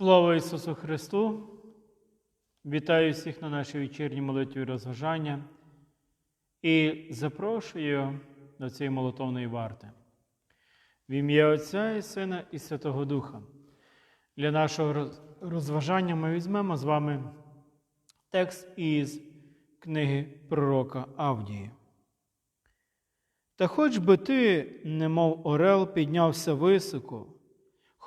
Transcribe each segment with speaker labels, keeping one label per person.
Speaker 1: Слава Ісусу Христу! Вітаю всіх на нашій вечірній молитві розважання і запрошую до цієї молитовної варти. В ім'я Отця і Сина і Святого Духа. Для нашого розважання ми візьмемо з вами текст із книги пророка Авдії. Та хоч би ти, немов орел, піднявся високо,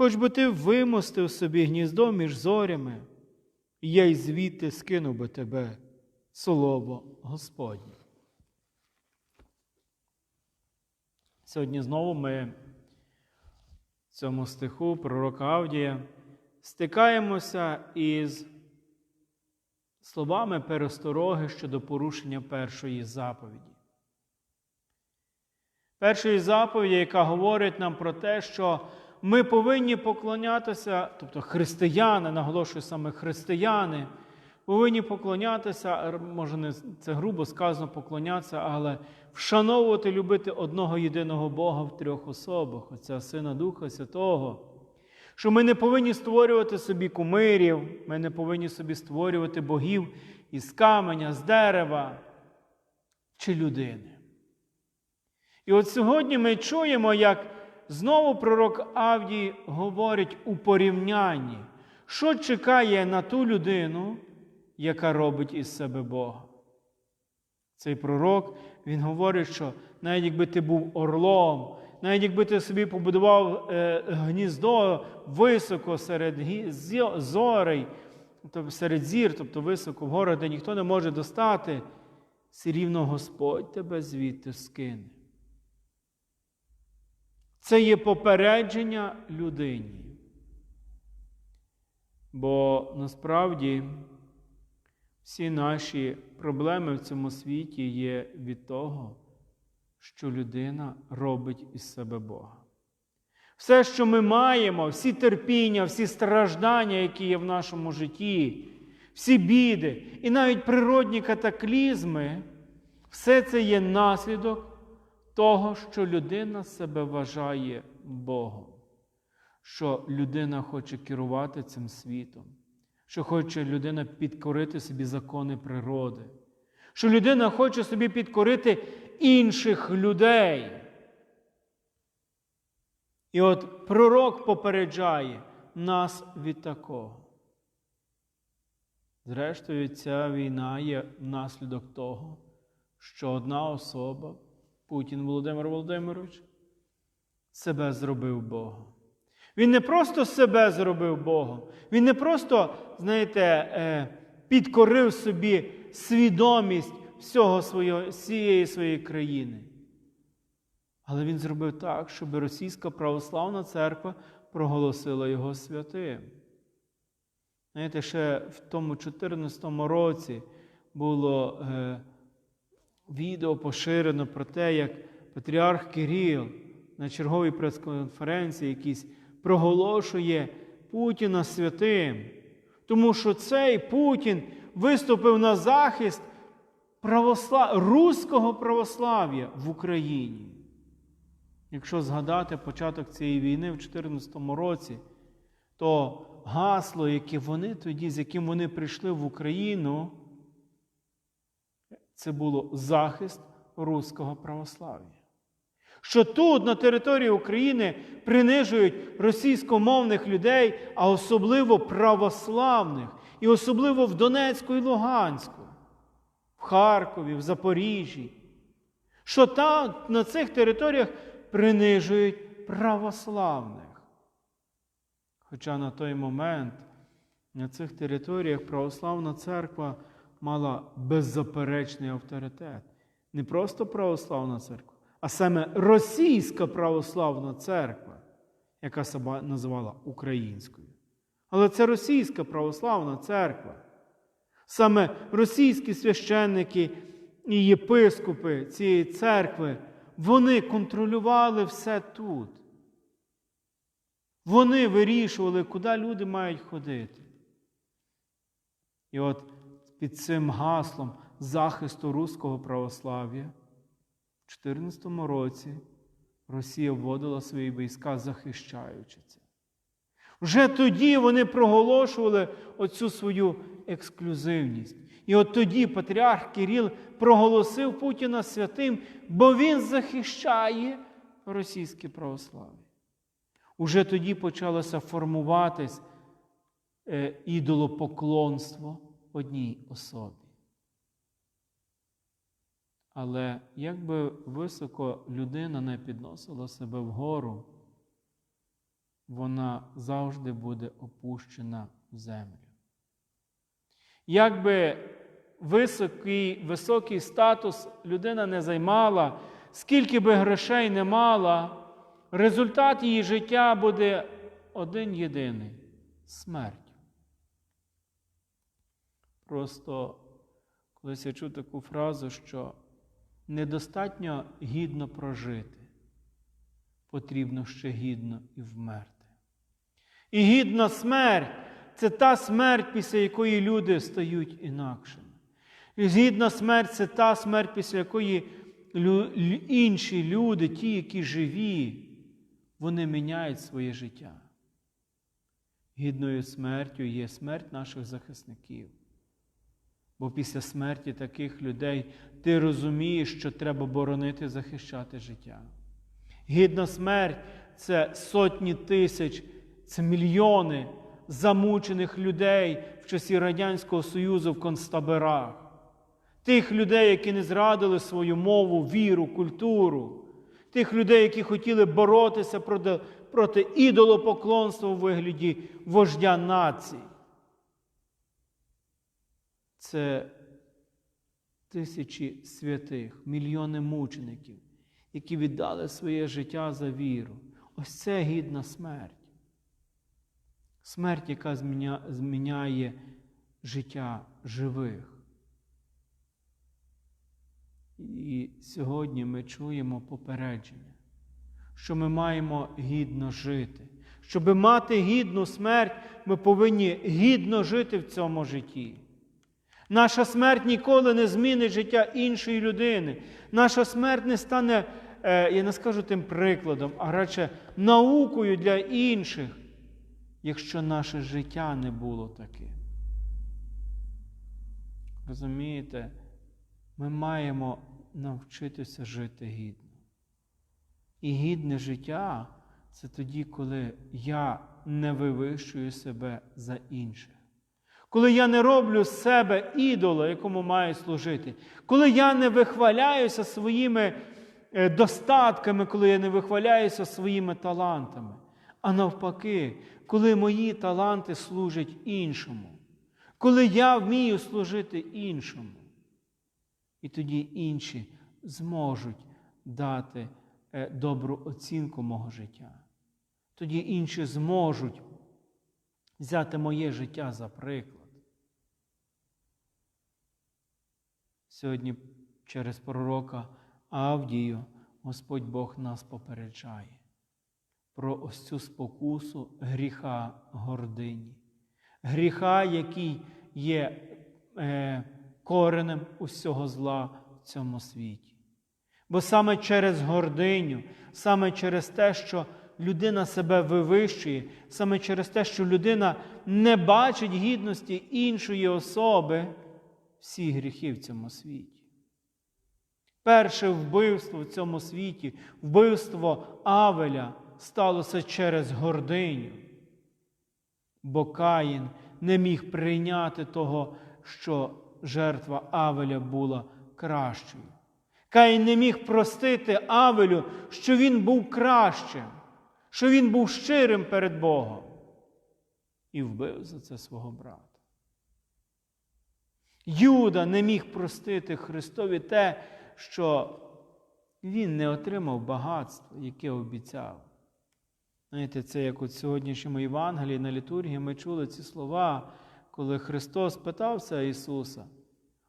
Speaker 1: хоч би ти вимостив собі гніздо між зорями, я й звідти скинув би тебе, слово Господнє. Сьогодні знову ми в цьому стиху пророка Авдія стикаємося із словами перестороги щодо порушення першої заповіді. Першої заповіді, яка говорить нам про те, що ми повинні поклонятися, тобто християни, наголошую саме християни, повинні поклонятися, може не це грубо сказано поклонятися, але вшановувати, любити одного єдиного Бога в трьох особах, Отця Сина Духа Святого. Що ми не повинні створювати собі кумирів, ми не повинні собі створювати богів із каменя, з дерева чи людини. І от сьогодні ми чуємо, як знову пророк Авдій говорить у порівнянні, що чекає на ту людину, яка робить із себе Бога. Цей пророк він говорить, що навіть якби ти був орлом, навіть якби ти собі побудував е, гніздо високо серед зорей, тобто серед зір, тобто високо в горах, де ніхто не може достати, все рівно Господь тебе звідти скине. Це є попередження людині. Бо насправді всі наші проблеми в цьому світі є від того, що людина робить із себе Бога. Все, що ми маємо, всі терпіння, всі страждання, які є в нашому житті, всі біди і навіть природні катаклізми, все це є наслідок того, що людина себе вважає Богом, що людина хоче керувати цим світом, що хоче людина підкорити собі закони природи, що людина хоче собі підкорити інших людей. І от пророк попереджає нас від такого. Зрештою, ця війна є внаслідок того, що одна особа, Путін Володимир Володимирович, себе зробив Богом. Він не просто себе зробив Богом, він не просто, знаєте, е, підкорив собі свідомість всього свого, всієї своєї країни. Але він зробив так, щоб Російська православна церква проголосила його святим. Знаєте, ще в тому 14 році було е, відео поширено про те, як патріарх Кирил на черговій прес-конференції якійсь проголошує Путіна святим. Тому що цей Путін виступив на захист православ... руського православ'я в Україні. Якщо згадати початок цієї війни в 2014 році, то гасло, яке вони тоді, з яким вони прийшли в Україну, це було захист руського православ'я. Що тут, на території України, принижують російськомовних людей, а особливо православних, і особливо в Донецьку і Луганську, в Харкові, в Запоріжжі. Що там на цих територіях принижують православних. Хоча на той момент на цих територіях православна церква мала беззаперечний авторитет. Не просто православна церква, а саме російська православна церква, яка себе називала українською. Але це російська православна церква. Саме російські священники і єпископи цієї церкви, вони контролювали все тут. Вони вирішували, куди люди мають ходити. І от під цим гаслом захисту руського православ'я в 2014 році Росія вводила свої війська, захищаючи це. Вже тоді вони проголошували оцю свою ексклюзивність. І от тоді патріарх Кирил проголосив Путіна святим, бо він захищає російське православ'я. Уже тоді почалося формуватись е, ідолопоклонство одній особі. Але як би високо людина не підносила себе вгору, вона завжди буде опущена в землю. Як би високий, високий статус людина не займала, скільки би грошей не мала, результат її життя буде один єдиний смерть. Просто колись я чув таку фразу, що недостатньо гідно прожити, потрібно ще гідно і вмерти. І гідна смерть це та смерть, після якої люди стають інакшими. І гідна смерть це та смерть, після якої інші люди, ті, які живі, вони міняють своє життя. Гідною смертю є смерть наших захисників. Бо після смерті таких людей ти розумієш, що треба боронити, захищати життя. Гідна смерть це сотні тисяч, це мільйони замучених людей в часі Радянського Союзу в концтаборах. Тих людей, які не зрадили свою мову, віру, культуру, тих людей, які хотіли боротися проти, проти ідолопоклонства у вигляді вождя нації. Це тисячі святих, мільйони мучеників, які віддали своє життя за віру. Ось це гідна смерть. Смерть, яка зміняє життя живих. І сьогодні ми чуємо попередження, що ми маємо гідно жити. Щоб мати гідну смерть, ми повинні гідно жити в цьому житті. Наша смерть ніколи не змінить життя іншої людини. Наша смерть не стане, е, я не скажу тим прикладом, а радше наукою для інших, якщо наше життя не було таким. Розумієте, ми маємо навчитися жити гідно. І гідне життя це тоді, коли я не вивищую себе за інших. Коли я не роблю з себе ідола, якому маю служити, коли я не вихваляюся своїми е, достатками, коли я не вихваляюся своїми талантами, а навпаки, коли мої таланти служать іншому, коли я вмію служити іншому, і тоді інші зможуть дати е, добру оцінку мого життя. Тоді інші зможуть взяти моє життя за приклад. Сьогодні через пророка Авдію Господь Бог нас попереджає про ось цю спокусу гріха гордині, гріха, який є е, коренем усього зла в цьому світі. Бо саме через гординю, саме через те, що людина себе вивищує, саме через те, що людина не бачить гідності іншої особи, всі гріхи в цьому світі. Перше вбивство в цьому світі, вбивство Авеля сталося через гординю, бо Каїн не міг прийняти того, що жертва Авеля була кращою. Каїн не міг простити Авелю, що він був кращим, що він був щирим перед Богом і вбив за це свого брата. Юда не міг простити Христові те, що він не отримав багатство, яке обіцяв. Знаєте, це як у сьогоднішньому Євангелії на літургії ми чули ці слова, коли Христос питався Ісуса.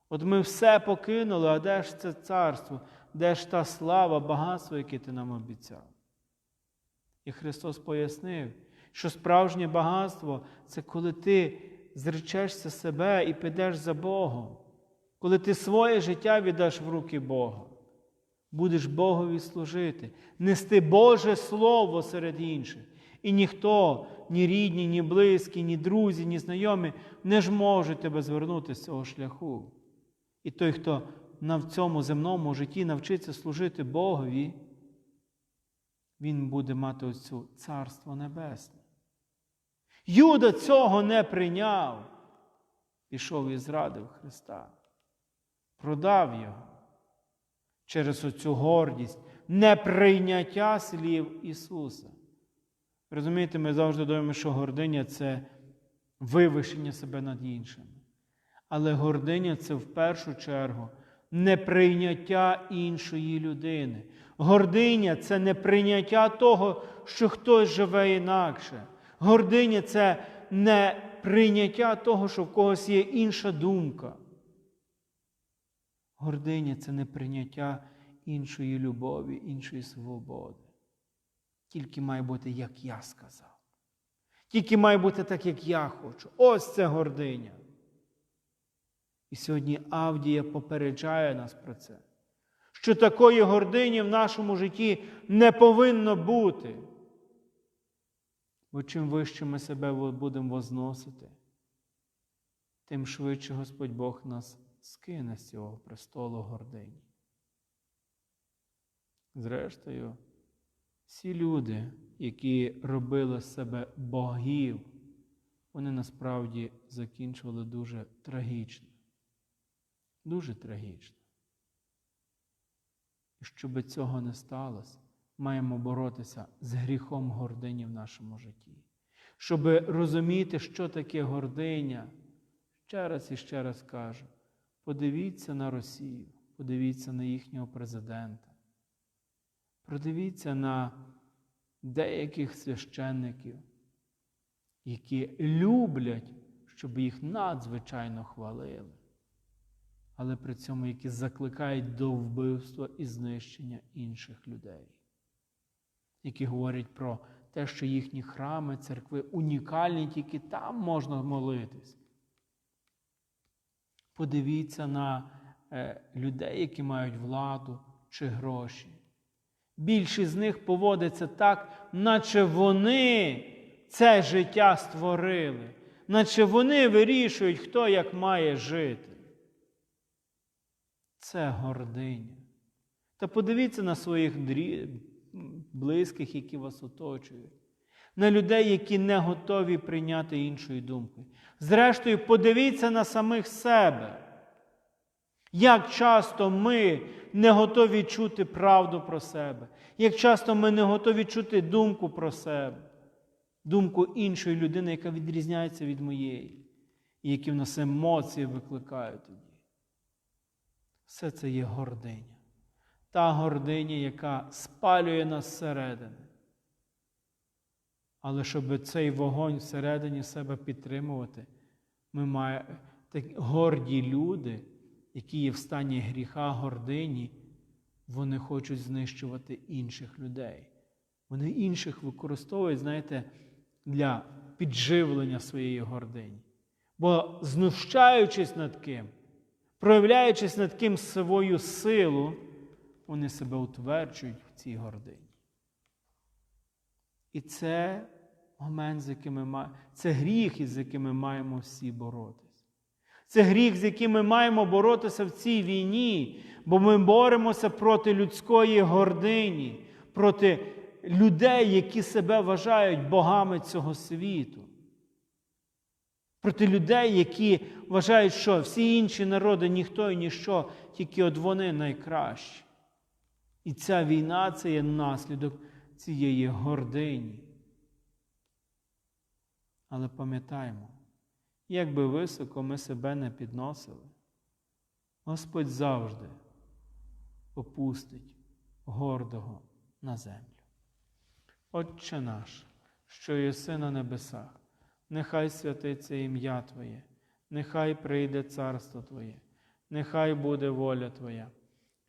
Speaker 1: От ми все покинули, а де ж це царство, де ж та слава, багатство, яке ти нам обіцяв? І Христос пояснив, що справжнє багатство це коли ти зречешся себе і підеш за Богом, коли ти своє життя віддаш в руки Бога, будеш Богові служити, нести Боже Слово серед інших. І ніхто, ні рідні, ні близькі, ні друзі, ні знайомі не ж можуть тебе звернути з цього шляху. І той, хто на цьому земному житті навчиться служити Богові, він буде мати оцю царство небесне. Юда цього не прийняв, пішов і зрадив Христа, продав його через оцю гордість, неприйняття слів Ісуса. Розумієте, ми завжди думаємо, що гординя це вивищення себе над іншими. Але гординя це в першу чергу неприйняття іншої людини. Гординя це неприйняття того, що хтось живе інакше. Гординя це не прийняття того, що в когось є інша думка. Гординя це неприйняття іншої любові, іншої свободи. Тільки має бути, як я сказав. Тільки має бути так, як я хочу. Ось це гординя. І сьогодні Авдія попереджає нас про це, що такої гордині в нашому житті не повинно бути. Бо чим вище ми себе будемо возносити, тим швидше Господь Бог нас скине з цього престолу гордині. Зрештою, всі люди, які робили з себе богів, вони насправді закінчували дуже трагічно. Дуже трагічно. І щоб цього не сталося, маємо боротися з гріхом гордині в нашому житті. Щоб розуміти, що таке гординя, ще раз і ще раз кажу: подивіться на Росію, подивіться на їхнього президента, продивіться на деяких священників, які люблять, щоб їх надзвичайно хвалили але при цьому які закликають до вбивства і знищення інших людей, які говорять про те, що їхні храми, церкви унікальні, тільки там можна молитись. Подивіться на е, людей, які мають владу чи гроші. Більшість з них поводиться так, наче вони це життя створили, наче вони вирішують, хто як має жити це гординя. Та подивіться на своїх близьких, які вас оточують, на людей, які не готові прийняти іншої думки. Зрештою, подивіться на самих себе. Як часто ми не готові чути правду про себе, як часто ми не готові чути думку про себе, думку іншої людини, яка відрізняється від моєї, і які в нас емоції викликають тоді. Все це є гординя. Та гординя, яка спалює нас зсередини. Але щоб цей вогонь всередині себе підтримувати, ми маємо такі горді люди, які є в стані гріха гордині, вони хочуть знищувати інших людей. Вони інших використовують, знаєте, для підживлення своєї гордині. Бо знущаючись над ким проявляючись над ким свою силу, вони себе утверджують в цій гордині. І це момент, з яким ми це гріх, із яким ми маємо всі боротися. Це гріх, з яким ми маємо боротися в цій війні, бо ми боремося проти людської гордині, проти людей, які себе вважають богами цього світу проти людей, які вважають, що всі інші народи ніхто і ніщо, тільки от вони найкращі. І ця війна це є наслідок цієї гордині. Але пам'ятаємо, як би високо ми себе не підносили, Господь завжди опустить гордого на землю. Отче наш, що єси на небесах нехай святиться ім'я Твоє, нехай прийде царство Твоє, нехай буде воля Твоя,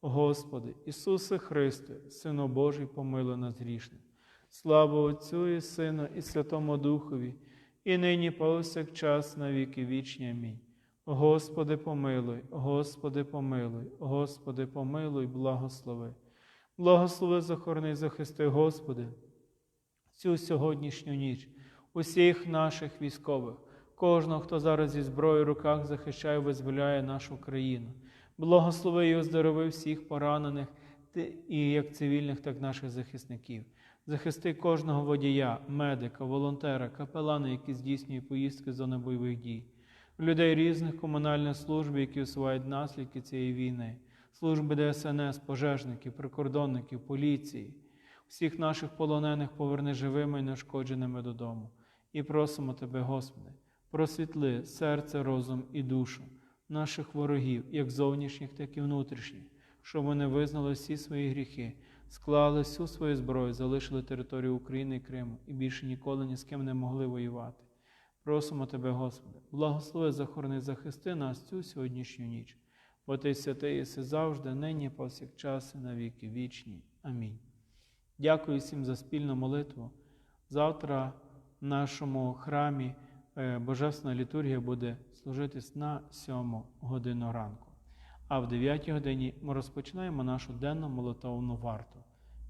Speaker 1: Господи, Ісусе Христе, Сину Божий, помилуй нас грішне. Слава Отцю і Сину, і Святому Духові, і нині повсякчас на віки вічні. Амінь. Господи, помилуй, Господи, помилуй, Господи, помилуй, благослови. Благослови, захорони, захисти, Господи, цю сьогоднішню ніч, усіх наших військових, кожного, хто зараз зі зброєю в руках захищає, визволяє нашу країну. Благослови і оздорови всіх поранених, і як цивільних, так і наших захисників. Захисти кожного водія, медика, волонтера, капелана, які здійснюють поїздки з зони бойових дій, людей різних комунальних служб, які усувають наслідки цієї війни, служби ДСНС, пожежників, прикордонників, поліції, всіх наших полонених поверни живими і неушкодженими додому. І просимо Тебе, Господи, просвітли серце, розум і душу наших ворогів, як зовнішніх, так і внутрішніх, щоб вони визнали всі свої гріхи, склали всю свою зброю, залишили територію України і Криму і більше ніколи ні з ким не могли воювати. Просимо Тебе, Господи, благослови, захорони, захисти нас цю сьогоднішню ніч, бо Ти святий єси завжди, нині, повсякчас і на віки вічні. Амінь. Дякую всім за спільну молитву. Завтра в нашому храмі е, Божественна літургія буде служитись на 7 годину ранку. А в 9 годині ми розпочинаємо нашу денну молитовну варту.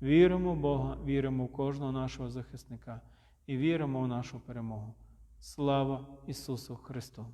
Speaker 1: Віримо в Бога, віримо в кожного нашого захисника і віримо в нашу перемогу. Слава Ісусу Христу!